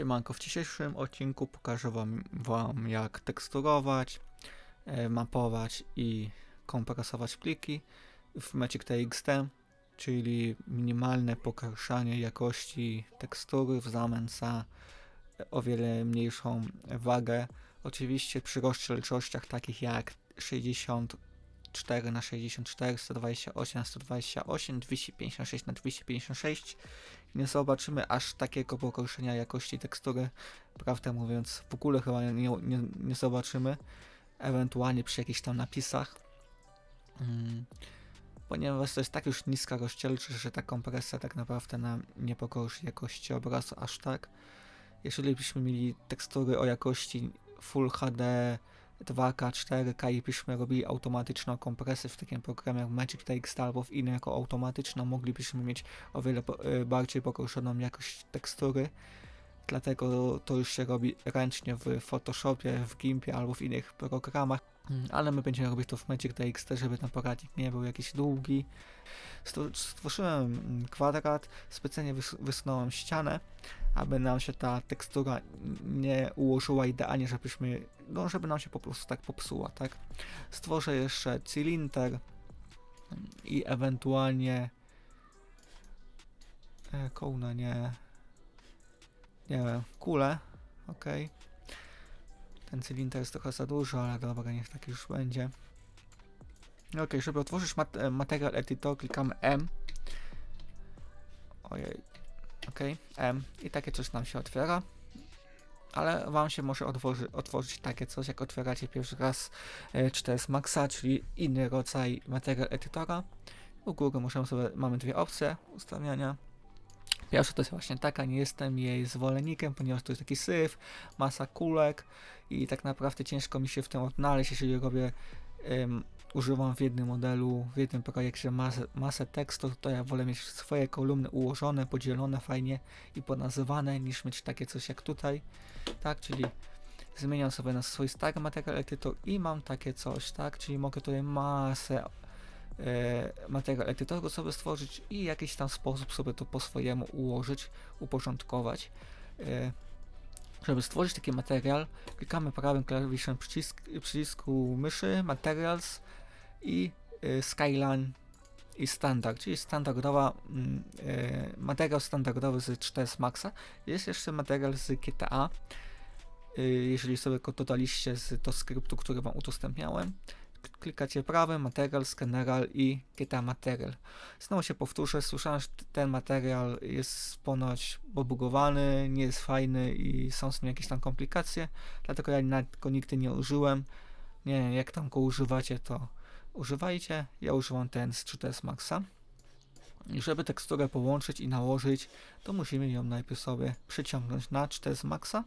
Siemanko, w dzisiejszym odcinku pokażę wam, wam jak teksturować, e, mapować i kompresować pliki w Magic TXT, czyli minimalne pogarszanie jakości tekstury w zamian za o wiele mniejszą wagę. Oczywiście przy rozdzielczościach takich jak 64 na 64, 128 na 128, 256 na 256 nie zobaczymy aż takiego pogorszenia jakości tekstury. Prawdę mówiąc, w ogóle chyba nie, nie, nie zobaczymy. Ewentualnie przy jakichś tam napisach. Hmm. Ponieważ to jest tak już niska rozdzielczość, że ta kompresja tak naprawdę nam nie pogorszy jakości obrazu aż tak. Jeżeli byśmy mieli tekstury o jakości Full HD 2K, 4K i byśmy robili automatyczną kompresję w takim programie jak Magic TXT albo w innym jako automatyczną, moglibyśmy mieć o wiele e, bardziej pogorszoną jakość tekstury. Dlatego to już się robi ręcznie w Photoshopie, w Gimpie albo w innych programach. Mm, ale my będziemy robić to w Magic TXT, żeby ten poradnik nie był jakiś długi. Stworzyłem mm, kwadrat, specjalnie wysunąłem ścianę, aby nam się ta tekstura nie ułożyła idealnie, żebyśmy, no żeby nam się po prostu tak popsuła, tak? Stworzę jeszcze cylinder i ewentualnie e, kołna, nie nie wiem, kulę, ok. Ten cylinder jest trochę za dużo, ale dobra, niech tak już będzie. Ok, żeby otworzyć mat e, material editor, klikamy M. Ojej, ok, i takie coś nam się otwiera. Ale Wam się może otworzy, otworzyć takie coś, jak otwieracie pierwszy raz e, 4S Maxa, czyli inny rodzaj material editora. U góry możemy sobie, mamy dwie opcje ustawiania. Pierwsza to jest właśnie taka, nie jestem jej zwolennikiem, ponieważ to jest taki syf, masa kulek i tak naprawdę ciężko mi się w tym odnaleźć, jeżeli robię używam w jednym modelu, w jednym projekcie masę, masę tekstu, to ja wolę mieć swoje kolumny ułożone, podzielone fajnie i ponazywane, niż mieć takie coś jak tutaj, tak, czyli zmieniam sobie na swój stary materiał edytor i mam takie coś, tak, czyli mogę tutaj masę e, materiał sobie stworzyć i jakiś tam sposób sobie to po swojemu ułożyć, uporządkować. E, żeby stworzyć taki materiał, klikamy prawym klawiszem przycisk, przycisku myszy, Materials i y, Skyline i standard, czyli standardowa y, materiał standardowy z 4 Maxa. Jest jeszcze materiał z GTA. Y, jeżeli sobie go dodaliście z do skryptu, który wam udostępniałem, klikacie prawym, material, general i GTA material. Znowu się powtórzę, słyszałem, że ten materiał jest ponoć obugowany, nie jest fajny i są z nim jakieś tam komplikacje, dlatego ja go nigdy nie użyłem. Nie wiem, jak tam go używacie, to używajcie. Ja używam ten z 3ds Maxa. I żeby teksturę połączyć i nałożyć, to musimy ją najpierw sobie przyciągnąć na 4ds Maxa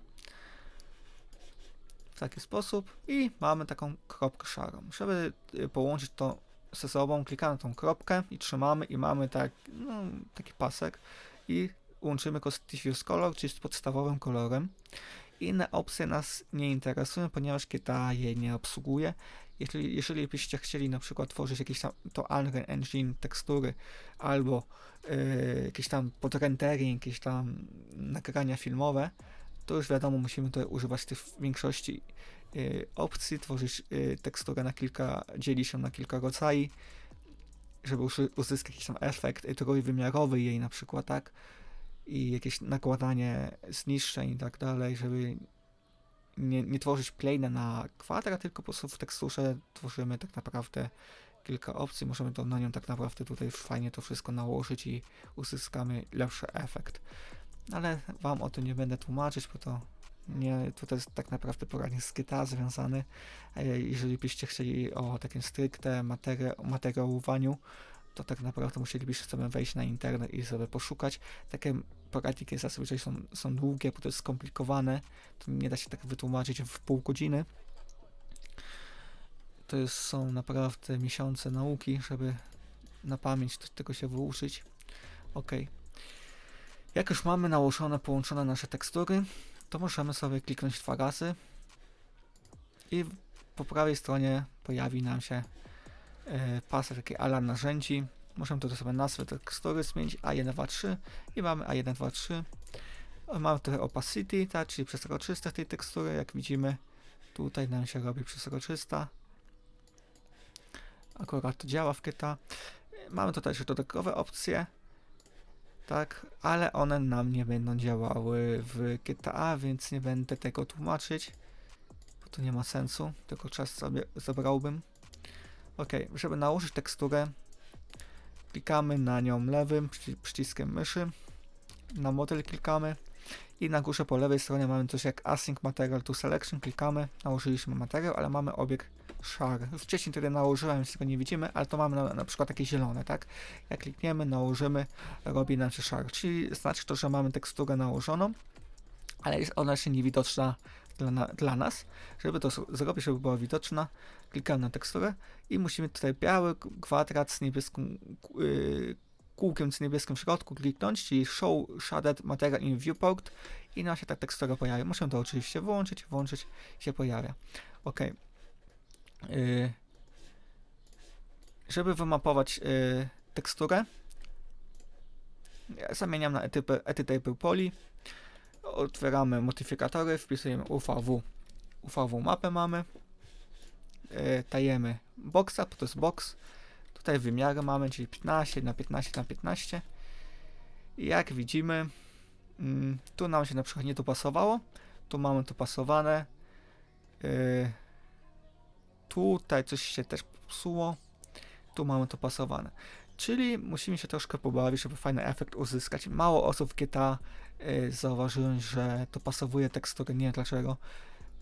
w taki sposób i mamy taką kropkę szarą. Żeby y, połączyć to ze sobą, klikamy tą kropkę i trzymamy i mamy tak, no, taki pasek i łączymy go z Diffuse Color, czyli z podstawowym kolorem. Inne opcje nas nie interesują, ponieważ GTA je nie obsługuje. Jeżeli, jeżeli byście chcieli na przykład tworzyć jakieś tam to Unreal Engine tekstury albo yy, jakieś tam podrendering, jakieś tam nagrania filmowe, to już wiadomo, musimy tutaj używać tych w większości y, opcji, tworzyć y, teksturę na kilka, dzieli się na kilka rodzajów, żeby uzyskać jakiś tam efekt trójwymiarowy jej na przykład, tak, i jakieś nakładanie zniszczeń i tak dalej, żeby nie, nie tworzyć plane na kwadrat, tylko po prostu w teksturze tworzymy tak naprawdę kilka opcji, możemy to na nią tak naprawdę tutaj fajnie to wszystko nałożyć i uzyskamy lepszy efekt ale Wam o tym nie będę tłumaczyć, bo to nie, to jest tak naprawdę poradnik z GTA związany. Jeżeli byście chcieli o takim stricte materiałowaniu, to tak naprawdę musielibyście sobie wejść na internet i sobie poszukać. Takie poradniki zazwyczaj są, są długie, bo to jest skomplikowane, to nie da się tak wytłumaczyć w pół godziny. To jest, są naprawdę miesiące nauki, żeby na pamięć tego się wyuczyć. ok jak już mamy nałożone, połączone nasze tekstury, to możemy sobie kliknąć dwa razy i po prawej stronie pojawi nam się e, pasek taki alarm narzędzi. Możemy tutaj sobie nazwę tekstury zmienić A1, 2, 3 i mamy A1, 2, 3. O, Mamy trochę opacity, tak, czyli przezroczyste tej tekstury, jak widzimy. Tutaj nam się robi przezroczysta. Akurat to działa w Kita. Mamy tutaj jeszcze dodatkowe opcje, tak, ale one nam nie będą działały w GTA, więc nie będę tego tłumaczyć, bo to nie ma sensu, tylko czas sobie zabrałbym. Ok, żeby nałożyć teksturę, klikamy na nią lewym przyci- przyciskiem myszy, na model klikamy i na górze po lewej stronie mamy coś jak Async Material to Selection, klikamy, nałożyliśmy materiał, ale mamy obiekt szary. Już wcześniej tutaj nałożyłem, więc tego nie widzimy, ale to mamy na, na przykład takie zielone, tak? Jak klikniemy, nałożymy, robi nam się szary, czyli znaczy to, że mamy teksturę nałożoną, ale jest ona jeszcze niewidoczna dla, dla nas. Żeby to zrobić, żeby była widoczna, klikamy na teksturę i musimy tutaj biały kwadrat z niebieskim k- yy, kółkiem z niebieskim w środku kliknąć, czyli Show Shaded Material in Viewport i nam się ta tekstura pojawia. Muszę to oczywiście włączyć, włączyć się pojawia. Ok. Yy, żeby wymapować yy, teksturę, ja zamieniam na Editable Poly. Otwieramy modyfikatory, wpisujemy UVW. UVW mapę mamy. Yy, tajemy boxa, bo to jest box. Tutaj wymiary mamy, czyli 15 na 15 na 15. I jak widzimy, mm, tu nam się na przykład nie dopasowało. Tu mamy to pasowane. Yy, tutaj coś się też popsuło. Tu mamy to pasowane. Czyli musimy się troszkę pobawić, żeby fajny efekt uzyskać. Mało osób w GTA yy, zauważyłem, że to pasowuje tekstury, nie wiem dlaczego.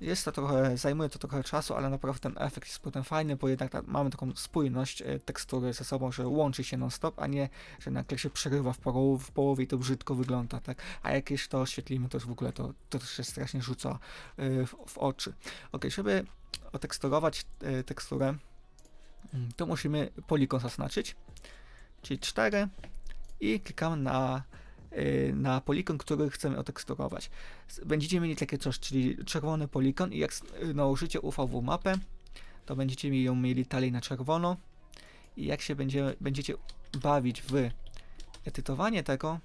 Jest to trochę, zajmuje to trochę czasu, ale naprawdę ten efekt jest potem fajny, bo jednak ta, mamy taką spójność e, tekstury ze sobą, że łączy się non-stop, a nie, że nagle się przerywa w, w połowie i to brzydko wygląda, tak? A jak jeszcze to oświetlimy, to już w ogóle to, to się strasznie rzuca e, w, w oczy. Ok, żeby oteksturować e, teksturę, mm, to musimy polikon zaznaczyć, czyli 4 i klikamy na na polikon, który chcemy oteksturować. Będziecie mieli takie coś, czyli czerwony polikon i jak y, nałożycie UVW mapę, to będziecie ją mieli dalej na czerwono i jak się będzie, będziecie bawić w edytowanie tego,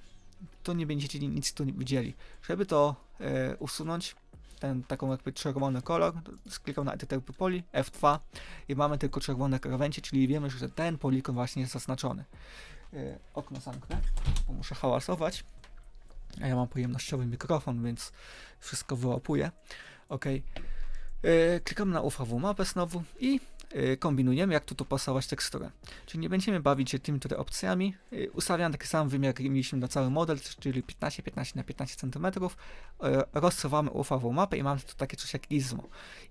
to nie będziecie ni- nic tu widzieli. Żeby to e, usunąć, ten taką jakby czerwony kolor, sklikam na Editor Poly, F2 i mamy tylko czerwone krawędzie, czyli wiemy, że ten polikon właśnie jest zaznaczony. E, okno zamknę, bo muszę hałasować. A ja mam pojemnościowy mikrofon, więc wszystko wyłapuję. Ok. E, klikamy na UVW mapę znowu i e, kombinujemy, jak tu dopasować teksturę. Czyli nie będziemy bawić się tymi tutaj opcjami. E, ustawiam taki sam wymiar, jaki mieliśmy na cały model, czyli 15, 15 na 15 cm. E, rozsuwamy UVW mapę i mamy tu takie coś jak gizmo.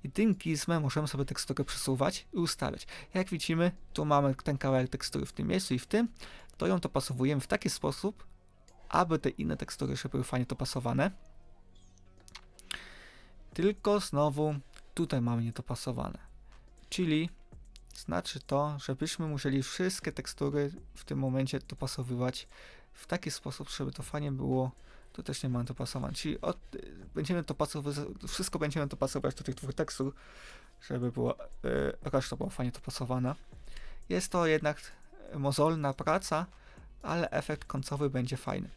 I tym gizmem możemy sobie teksturę przesuwać i ustawiać. Jak widzimy, tu mamy ten kawałek tekstury w tym miejscu i w tym, to ją dopasowujemy w taki sposób, aby te inne tekstury jeszcze były fajnie dopasowane. Tylko znowu tutaj mamy niedopasowane. Czyli znaczy to, żebyśmy musieli wszystkie tekstury w tym momencie dopasowywać w taki sposób, żeby to fajnie było. Tu też nie mamy dopasowań. Czyli od, będziemy dopasowywać, wszystko będziemy dopasować do tych dwóch tekstur, żeby było, yy, reszta była fajnie dopasowana. Jest to jednak mozolna praca, ale efekt końcowy będzie fajny.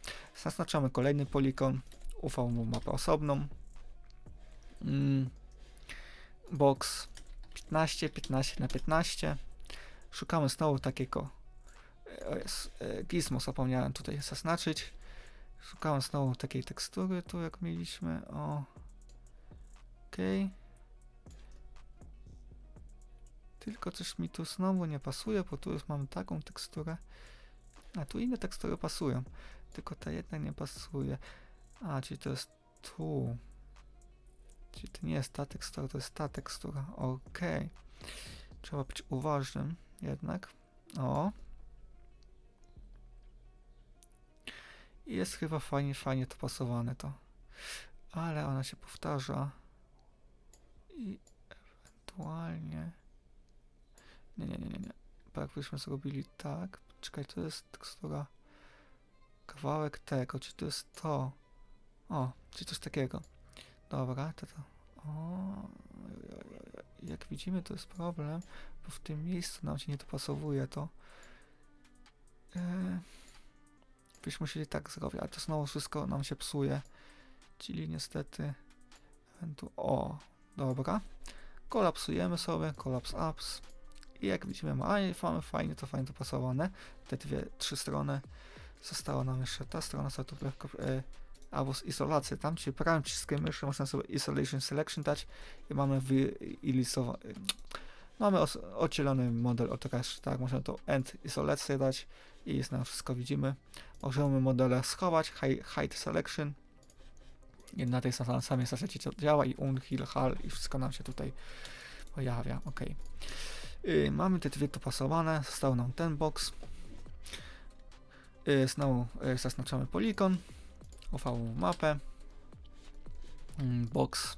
Zaznaczamy kolejny polikon, UV mapę osobną. Mm, box 15, 15 na 15. Szukamy znowu takiego jest, e, gizmo zapomniałem tutaj zaznaczyć. Szukałem znowu takiej tekstury, tu jak mieliśmy, o okej. Tylko coś mi tu znowu nie pasuje, bo tu już mam taką teksturę. A tu inne tekstury pasują. Tylko ta jedna nie pasuje. A, czyli to jest tu. Czyli to nie jest ta tekstura, to jest ta tekstura. Okej. Trzeba być uważnym jednak. O. I Jest chyba fajnie, fajnie to pasowane to. Ale ona się powtarza. I ewentualnie... Nie, nie, nie, nie, nie. Bo jakbyśmy zrobili tak... Czekaj, to jest tekstura... Kawałek tego, czy to jest to? O, czy coś takiego. Dobra, to to... O, jak widzimy to jest problem, bo w tym miejscu nam się nie dopasowuje to. Eee, byśmy musieli tak zrobić, ale to znowu wszystko nam się psuje. Czyli niestety... Tu, o, dobra. Kolapsujemy sobie, kolaps apps. I jak widzimy, mamy fajnie to fajnie dopasowane. Te dwie, trzy strony. Została nam jeszcze ta strona setup, e, albo z izolacji. Tam, czyli prawym przyciskiem myszy można sobie Isolation Selection dać i mamy wyilistowany, mamy oddzielony model od tak? Można to End Isolację dać i jest nam wszystko widzimy. Możemy modele schować, hi- Hide Selection i na tej sam- samej zasadzie działa i Unheal, Hal i wszystko nam się tutaj pojawia, ok. Yy, mamy te dwie dopasowane, został nam ten box. Yy, znowu yy, zaznaczamy polygon, UV mapę, Mm, box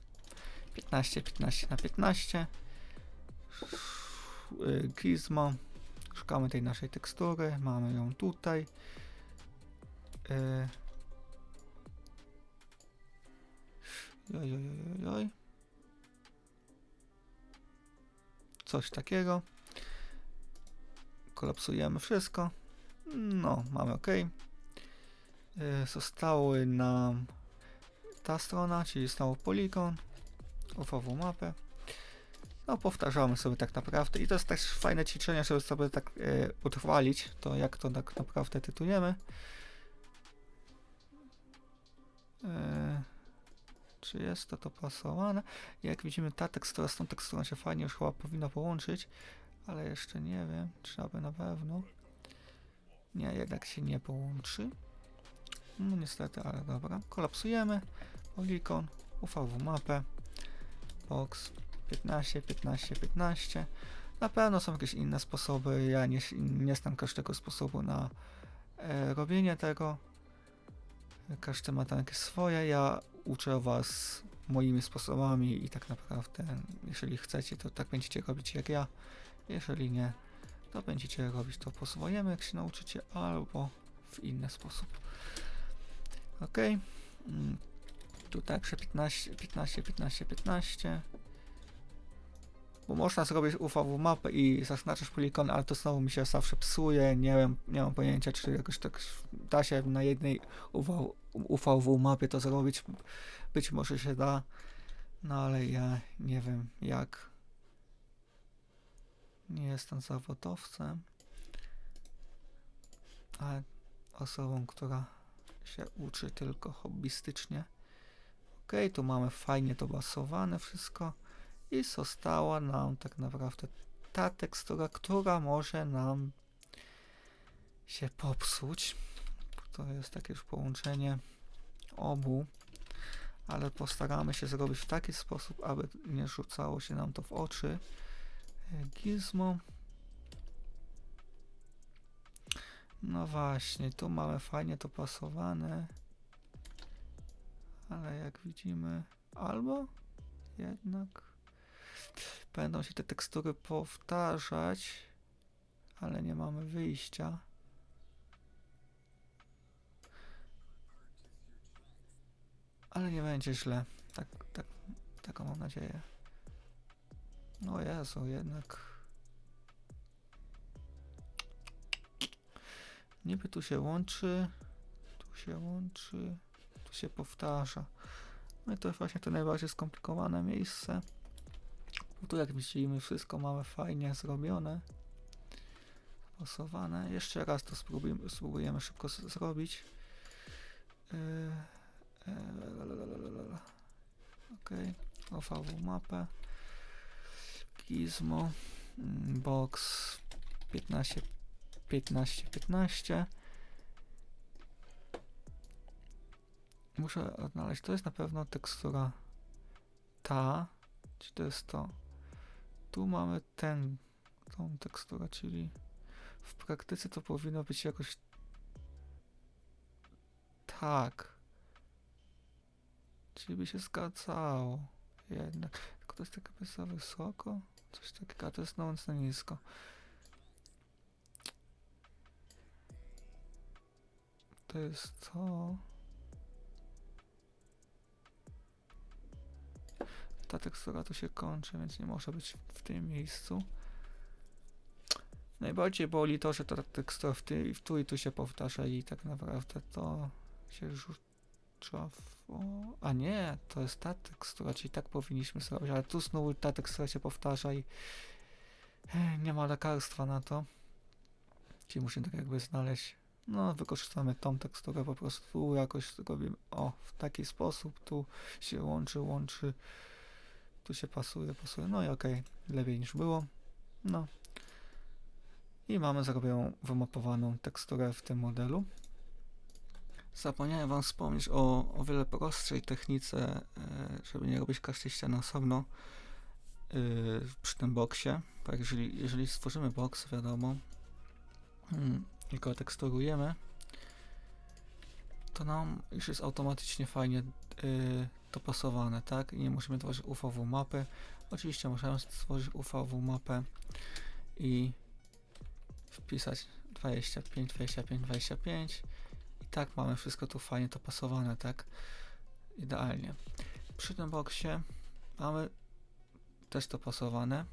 15, 15 na 15, Yy, Gizmo, szukamy tej naszej tekstury, mamy ją tutaj. Yy. Joj, Coś takiego. Kolapsujemy wszystko. No, mamy OK. Yy, Zostały nam ta strona, czyli znowu polygon, UV mapę. No, powtarzamy sobie tak naprawdę i to jest też fajne ćwiczenie, żeby sobie tak e, utrwalić to, jak to tak naprawdę tytujemy. E, czy jest to dopasowane? Jak widzimy, ta tekstura z tą teksturą się fajnie już chyba powinna połączyć, ale jeszcze nie wiem, trzeba by na pewno. Nie, jednak się nie połączy. No niestety, ale dobra. Kolapsujemy. Polygon, UV mapę, box 15, 15, 15. Na pewno są jakieś inne sposoby. Ja nie, nie znam każdego sposobu na e, robienie tego. Każdy ma tam jakieś swoje. Ja uczę was moimi sposobami i tak naprawdę, jeżeli chcecie, to tak będziecie robić jak ja. Jeżeli nie, to będziecie robić to po swojemu, jak się nauczycie, albo w inny sposób. Ok. Mm, Tu także 15, 15, 15, 15. Bo można zrobić UV mapę i zaznaczyć poligony, ale to znowu mi się zawsze psuje. Nie wiem, nie mam pojęcia, czy jakoś tak da się na jednej UV, UV mapie to zrobić. Być może się da, no ale ja nie wiem jak. Nie jestem zawodowcem, ale osobą, która się uczy tylko hobbystycznie. Ok, tu mamy fajnie to basowane wszystko i została nam tak naprawdę ta tekstura, która może nam się popsuć. To jest takie już połączenie obu, ale postaramy się zrobić w taki sposób, aby nie rzucało się nam to w oczy. Gizmo. No właśnie, tu mamy fajnie to pasowane. Ale jak widzimy, albo jednak będą się te tekstury powtarzać, ale nie mamy wyjścia. Ale nie będzie źle. Tak, tak, taką mam nadzieję. No Jezu, jednak. Niby tu się łączy, tu się łączy, tu się powtarza. No i to jest właśnie to najbardziej skomplikowane miejsce. Bo tu jak widzimy wszystko mamy fajnie zrobione. Pasowane. Jeszcze raz to spróbujemy, spróbujemy szybko zrobić. Yy, yy, Okej, OVW mapę. Gizmo. mm, Box 15, 15, 15. Muszę odnaleźć, to jest na pewno tekstura ta, czy to jest to? Tu mamy ten, tą teksturę, czyli w praktyce to powinno być jakoś tak. Czyli by się zgadzało jednak. Tylko to jest tak jakby za wysoko, coś takiego, a to jest no za nisko. To jest to. Ta tekstura tu się kończy, więc nie może być w tym miejscu. Najbardziej boli to, że ta tekstura w, ty, w tu i tu się powtarza i tak naprawdę to się rzu- Java. A nie, to jest ta tekstura, czyli tak powinniśmy zrobić, ale tu znowu ta tekstura się powtarza i nie ma lekarstwa na to. Czyli musimy tak jakby znaleźć. No, wykorzystamy tą teksturę po prostu jakoś robimy. O, w taki sposób tu się łączy, łączy. Tu się pasuje, pasuje. No i okej, lepiej niż było. No. I mamy zrobioną, wymapowaną teksturę w tym modelu. Zapomniałem Wam wspomnieć o, o wiele prostszej technice, e, żeby nie robić każdej ściany osobno e, przy tym boksie. Tak, jeżeli, jeżeli stworzymy boks, wiadomo, mm, i go teksturujemy, to nam już jest automatycznie fajnie y, dopasowane, tak? I nie musimy tworzyć UVW mapy. Oczywiście możemy stworzyć UVW mapę i wpisać 25, 25, 25 i tak mamy wszystko tu fajnie dopasowane, tak? Idealnie. Przy tym boksie mamy też dopasowane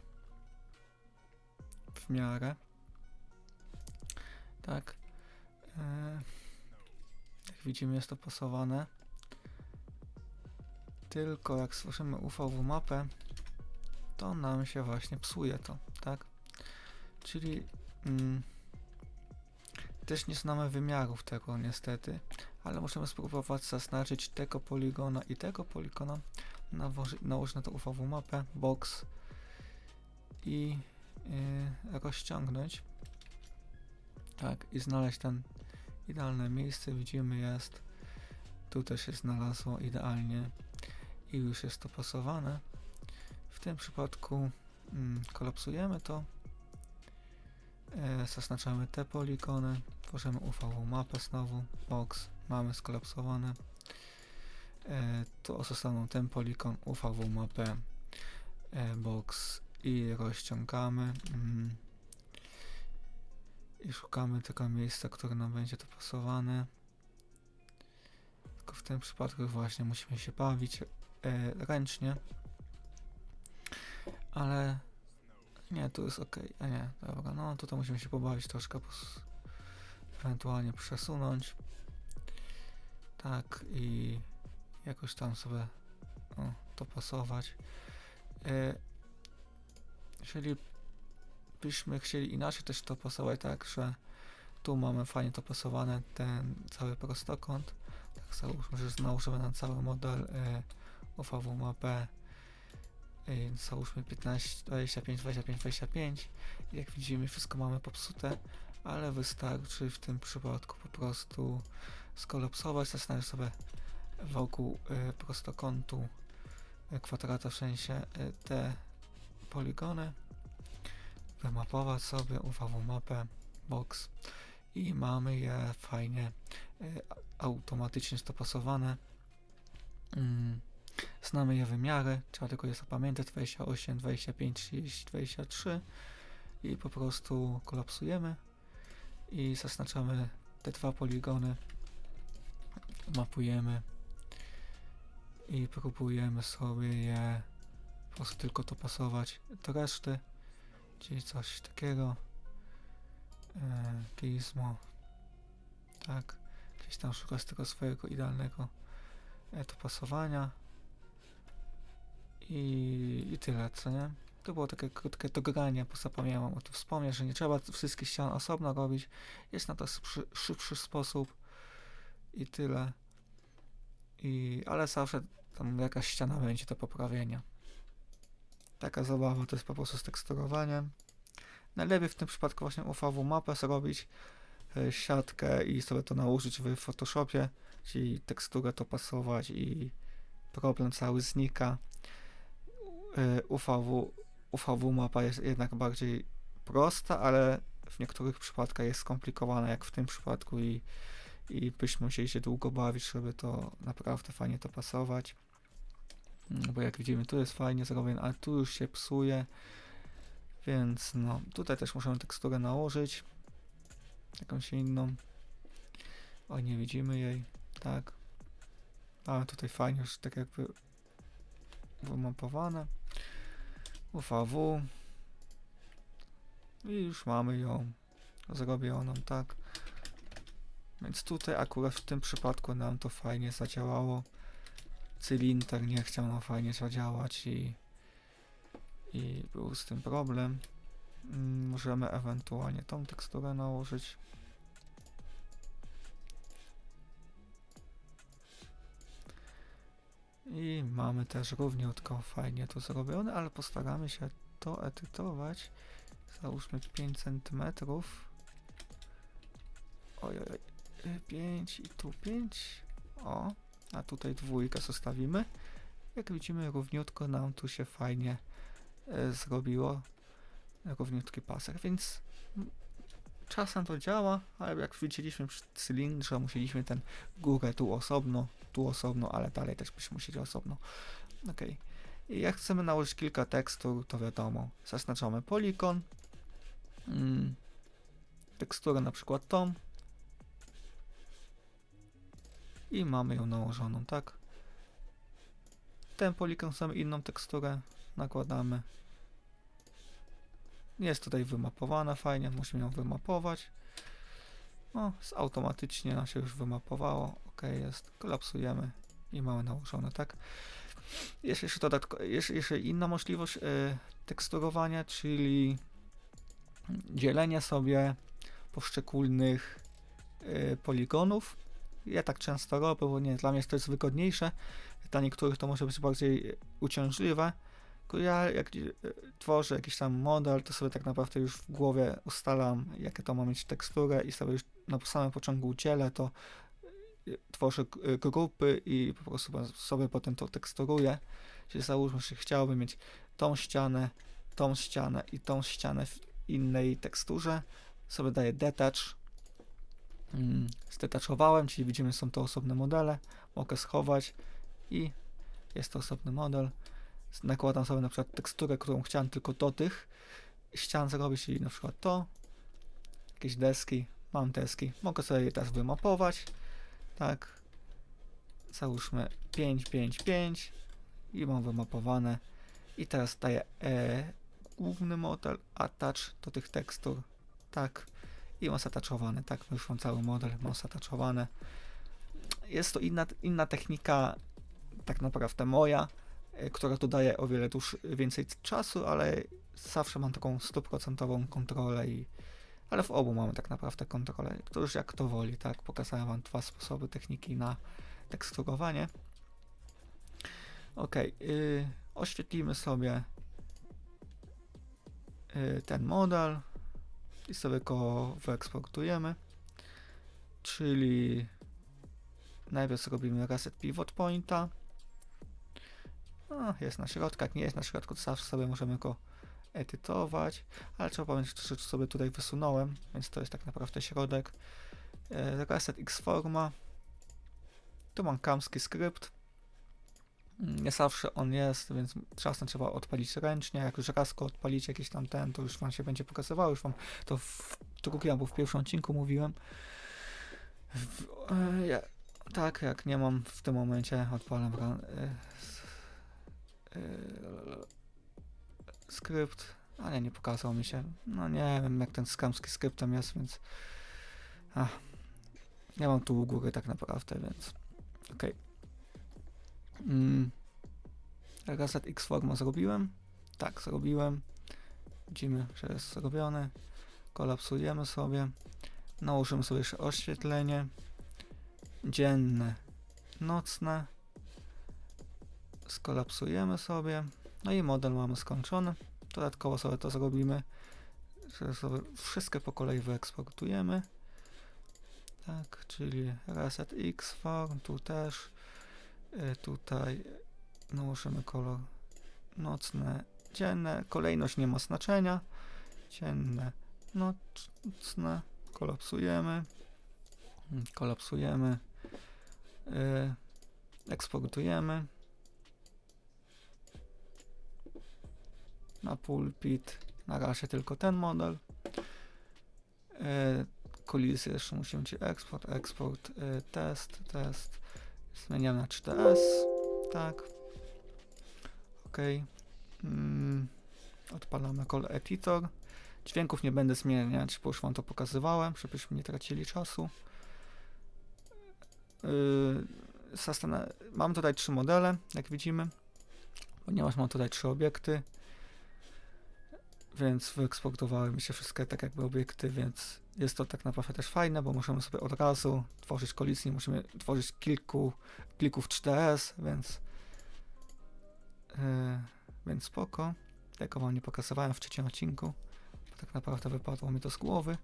w miarę. Tak. E, jak widzimy jest to pasowane. Tylko jak stworzymy UVW mapę, to nam się właśnie psuje to, tak? Czyli mm, też nie znamy wymiarów tego niestety, ale możemy spróbować zaznaczyć tego poligona i tego poligona, nałożyć, na to UVW mapę, box i yy, rozciągnąć. Tak, i znaleźć ten idealne miejsce, widzimy jest, tu też się znalazło idealnie i już jest to pasowane. W tym przypadku mm, kolapsujemy to, e, zaznaczamy te poligony, tworzymy UV mapę znowu, box, mamy skolapsowane. E, tu zostaną ten poligon, UV mapę, e, box i rozciągamy. Mm, i szukamy tego miejsca, które nam będzie to pasowane. Tylko w tym przypadku właśnie musimy się bawić e, ręcznie. Ale nie, tu jest ok. A nie, dobra, no tutaj musimy się pobawić troszkę, pos- ewentualnie przesunąć. Tak i jakoś tam sobie o, to pasować. E, jeżeli byśmy chcieli inaczej też to pasować, tak, że tu mamy fajnie to pasowane, ten cały prostokąt. Tak, załóżmy, że nałożymy na cały model e, UVW mapę e, załóżmy 15, 25, 25, 25 jak widzimy wszystko mamy popsute, ale wystarczy w tym przypadku po prostu skolapsować, zastanawiać sobie wokół e, prostokątu e, kwadrata w sensie e, te poligony wymapować sobie UVW mapę box i mamy je fajnie y, automatycznie stopasowane. Mm, znamy je wymiary, trzeba tylko je zapamiętać 28, 25, 30, 23 i po prostu kolapsujemy i zaznaczamy te dwa poligony, mapujemy i próbujemy sobie je po prostu tylko to pasować do reszty czyli coś takiego. E, gizmo. Tak. Gdzieś tam szukać tego swojego idealnego e, to pasowania. I, I tyle, co nie? To było takie krótkie dogranie, bo zapomniałem o tym wspomnieć, że nie trzeba wszystkich ścian osobno robić. Jest na to szybszy, szybszy sposób. I tyle. I, ale zawsze tam jakaś ściana będzie do poprawienia. Taka zabawa to jest po prostu z teksturowaniem. Najlepiej w tym przypadku właśnie UVW mapę zrobić, e, siatkę i sobie to nałożyć w Photoshopie, czyli teksturę to pasować i problem cały znika. E, UVW, UVW mapa jest jednak bardziej prosta, ale w niektórych przypadkach jest skomplikowana, jak w tym przypadku i, i byśmy musieli się długo bawić, żeby to naprawdę fajnie to pasować. Mm, bo jak widzimy, tu jest fajnie zrobione, ale tu już się psuje. Więc no, tutaj też możemy teksturę nałożyć. Jakąś inną. O, nie widzimy jej. Tak. Ale tutaj fajnie już tak jakby wymapowane. UVW. I już mamy ją zrobioną, tak. Więc tutaj akurat w tym przypadku nam to fajnie zadziałało. Cylinder nie chciał nam fajnie zadziałać i, i był z tym problem. Mm, Możemy ewentualnie tą teksturę nałożyć. I mamy też równiutko fajnie to zrobione, ale postaramy się to edytować. Załóżmy 5 cm. Oj, oj, 5 i tu 5. O, a tutaj dwójkę zostawimy. Jak widzimy, równiutko nam tu się fajnie e, zrobiło. Równiutki pasek, więc czasem to działa, ale jak widzieliśmy przy cylindrze, musieliśmy ten górę tu osobno, tu osobno, ale dalej też byśmy musieli osobno. Ok. Jak chcemy nałożyć kilka tekstur, to wiadomo, zaznaczamy polikon, mm, teksturę na przykład tą i mamy ją nałożoną, tak? Ten polikon chcemy inną teksturę, nakładamy. Jest tutaj wymapowana fajnie, musimy ją wymapować. O, z- automatycznie nam się już wymapowało. Ok, jest. Kolapsujemy i mamy nałożone, tak? Jest jeszcze, dodatko, jest jeszcze inna możliwość e, teksturowania, czyli dzielenie sobie poszczególnych e, poligonów. Ja tak często robię, bo nie, dla mnie to jest wygodniejsze. Dla niektórych to może być bardziej uciążliwe. Ja jak e, tworzę jakiś tam model, to sobie tak naprawdę już w głowie ustalam, jakie to ma mieć teksturę i sobie już na samym początku dzielę to, e, tworzę e, grupy i po prostu sobie potem to teksturuję. Czyli załóżmy, że chciałbym mieć tą ścianę, tą ścianę i tą ścianę w innej teksturze. Sobie daję detach. Mm, Zdetachowałem, czyli widzimy, są to osobne modele. Mogę schować i jest to osobny model nakładam sobie na przykład teksturę, którą chciałem tylko do tych ścian zrobić, czyli na przykład to, jakieś deski, mam deski, mogę sobie je teraz wymapować, tak, załóżmy 5, 5, 5 i mam wymapowane. I teraz daję e, główny model, attach do tych tekstur, tak, i mam zataczowane, tak, już mam cały model, mam zataczowane. Jest to inna, inna technika, tak naprawdę moja, e, która tu daje o wiele dłuż, więcej czasu, ale zawsze mam taką stuprocentową kontrolę i ale w obu mamy tak naprawdę kontrolę. To już jak kto woli, tak? Pokazałem wam dwa sposoby techniki na teksturowanie. Ok, yy, oświetlimy sobie yy, ten model i sobie go wyeksportujemy. Czyli najpierw zrobimy reset pivot pointa. No, jest na środku, jak nie jest na środku, to zawsze sobie możemy go edytować, ale trzeba pamiętać, że sobie tutaj wysunąłem, więc to jest tak naprawdę środek. E, Reset X forma. Tu mam kamski skrypt. Mm, Nie zawsze on jest, więc czasem trzeba odpalić ręcznie. Jak już raz go odpalić jakiś tam ten, to już wam się będzie pokazywało. Już wam to w drugim albo w pierwszym odcinku mówiłem. W, e, ja, tak, jak nie mam w tym momencie, odpalam ran, e, e, skrypt. A nie, pokazał mi się. No nie wiem, jak ten skamski skryptem jest, więc. Ach. Mam tu u góry tak naprawdę, więc. Okej. Mm. Reset X forma zrobiłem. Tak, zrobiłem. Widzimy, że jest zrobiony. Kolapsujemy sobie. Nałożymy sobie jeszcze oświetlenie. Dzienne, nocne. Skolapsujemy sobie. No i model mamy skończony. Dodatkowo sobie to zrobimy, że sobie wszystkie po kolei wyeksportujemy. Tak, czyli reset X form, tu też. Y, Tutaj nałożymy kolor nocne, dzienne. Kolejność nie ma znaczenia. Dzienne, nocne. Kolapsujemy. Kolapsujemy. Y, Eksportujemy. Na pulpit. Na razie tylko ten model. E, kolizję jeszcze musimy ci eksport, eksport, e, test, test. Zmieniamy na 4S. Tak. Ok. Mm, odpalamy call editor. Dźwięków nie będę zmieniać, bo już wam to pokazywałem, żebyśmy nie tracili czasu. Zastana- mam tutaj trzy modele, jak widzimy, ponieważ mam tutaj trzy obiekty, więc wyeksportowały mi się wszystkie tak jakby obiekty, więc jest to tak naprawdę też fajne, bo możemy sobie od razu tworzyć kolizję, musimy tworzyć kilku plików 4S, więc yy, więc spoko. Tego wam nie pokazywałem w trzecim odcinku, bo tak naprawdę wypadło mi to z głowy.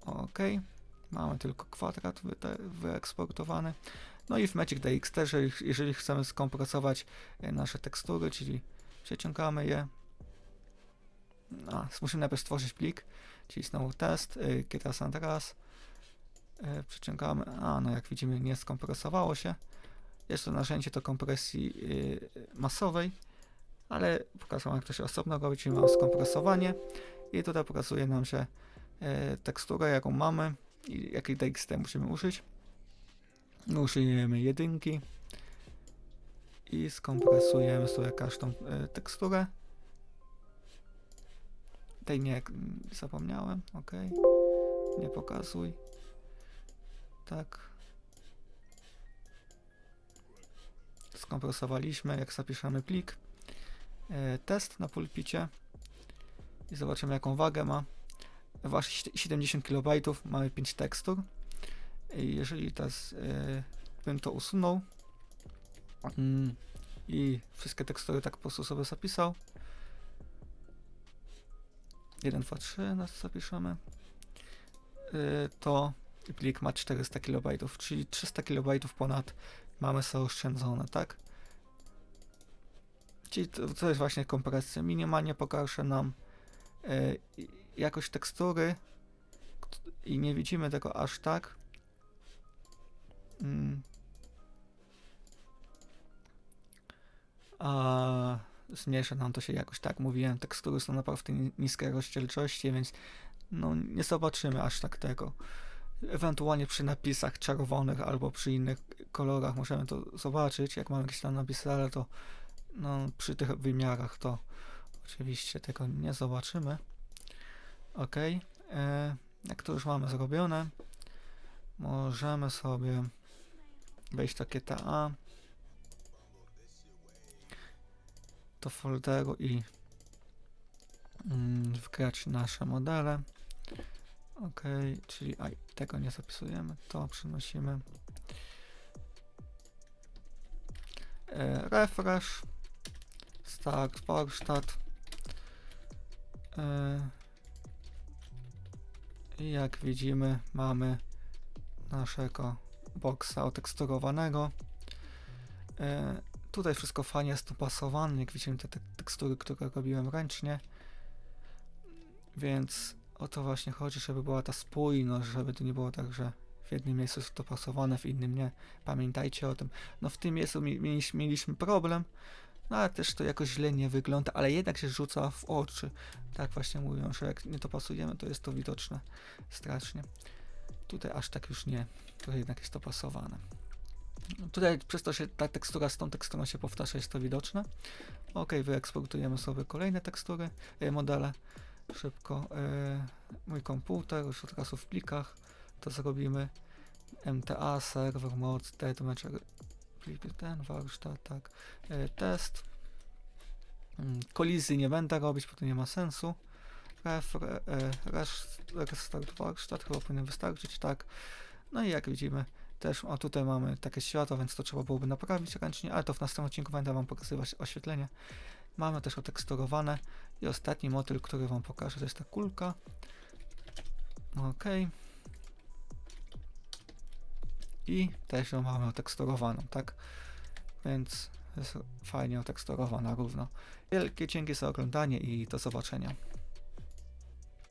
Ok, mamy tylko kwadrat wy- wyeksportowany. No i w Magic DX też, jeżeli, jeżeli chcemy skompresować e, nasze tekstury, czyli przeciągamy je. A, musimy najpierw stworzyć plik, czyli znowu test, y, Get San teraz. Y, przeciągamy, a no jak widzimy nie skompresowało się. Jest to narzędzie do kompresji y, masowej, ale pokażę jak to się osobno robi, czyli mamy skompresowanie i tutaj pokazuje nam się teksturę jaką mamy i jakiej DXT musimy użyć. Użyjemy jedynki i skompresujemy sobie każdą teksturę. Tej nie, mm, zapomniałem, ok. Nie pokazuj. Tak. Skompresowaliśmy, jak zapiszemy plik. E, test na pulpicie i zobaczymy jaką wagę ma. Waży 70 KB, mamy 5 tekstur. I jeżeli teraz e, bym to usunął mm, i wszystkie tekstury tak po prostu sobie zapisał, 1, 2, 3 nas zapiszemy, y, to plik ma 400 KB, czyli 300 KB ponad mamy zaoszczędzone, tak? Czyli to, to jest właśnie kompresja. Minimalnie pogarsza nam y, jakość tekstury i nie widzimy tego aż tak. Mm. A zmniejsza nam to się jakoś tak. Mówiłem, tekstury są naprawdę ni- niskiej rozdzielczości, więc no nie zobaczymy aż tak tego. Ewentualnie przy napisach czerwonych albo przy innych kolorach możemy to zobaczyć, jak mamy jakieś tam napisy, ale to no, przy tych wymiarach to oczywiście tego nie zobaczymy. Ok, e, jak to już mamy zrobione, możemy sobie wejść do GTA do folderu i mm, wgrać nasze modele. Ok, czyli tego nie zapisujemy, to przenosimy. E, refresh, start warsztat. E, I jak widzimy, mamy naszego boxa oteksturowanego. E, tutaj wszystko fajnie jest dopasowane, jak widzimy te, te tekstury, które robiłem ręcznie. Więc o to właśnie chodzi, żeby była ta spójność, żeby to nie było tak, że w jednym miejscu jest dopasowane, w innym nie. Pamiętajcie o tym. No w tym miejscu mi, mieliśmy, mieliśmy problem, no ale też to jakoś źle nie wygląda, ale jednak się rzuca w oczy. Tak właśnie mówią, że jak nie dopasujemy, to jest to widoczne strasznie. Tutaj aż tak już nie, to jednak jest dopasowane. Tutaj przez to się ta tekstura z tą teksturą się powtarza, jest to widoczne. Ok, wyeksportujemy sobie kolejne tekstury, e, modele. Szybko. E, mój komputer już od razu w plikach. To zrobimy. MTA, serwer, moc, deadmatcher, plik ten, warsztat, tak. E, test. Mm, Kolizji nie będę robić, bo to nie ma sensu. Ref, re, rest, restart warsztat chyba powinien wystarczyć, tak. No i jak widzimy, też, a tutaj mamy takie światło, więc to trzeba byłoby naprawić ręcznie, ale to w następnym odcinku będę Wam pokazywać oświetlenie. Mamy też oteksturowane i ostatni motyl, który Wam pokażę, to jest ta kulka. Ok. I też ją mamy oteksturowaną, tak? Więc jest fajnie oteksturowana równo. Wielkie dzięki za oglądanie i do zobaczenia.